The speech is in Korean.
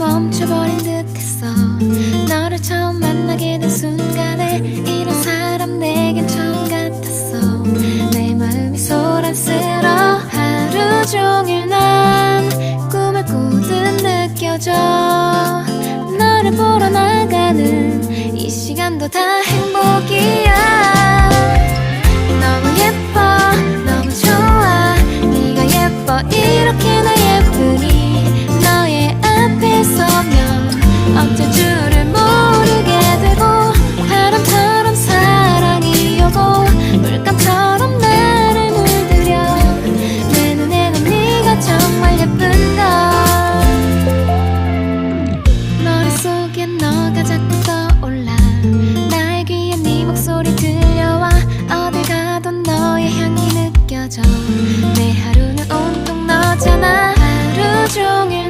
멈춰버린 듯했어. 너를 처음 만나게 된 순간에 이런 사람 내겐 처음 같았어. 내 마음이 소란스러워 하루 종일 난 꿈을 꾸듯 느껴져. 너를 보러 나가는 이 시간도 다 정해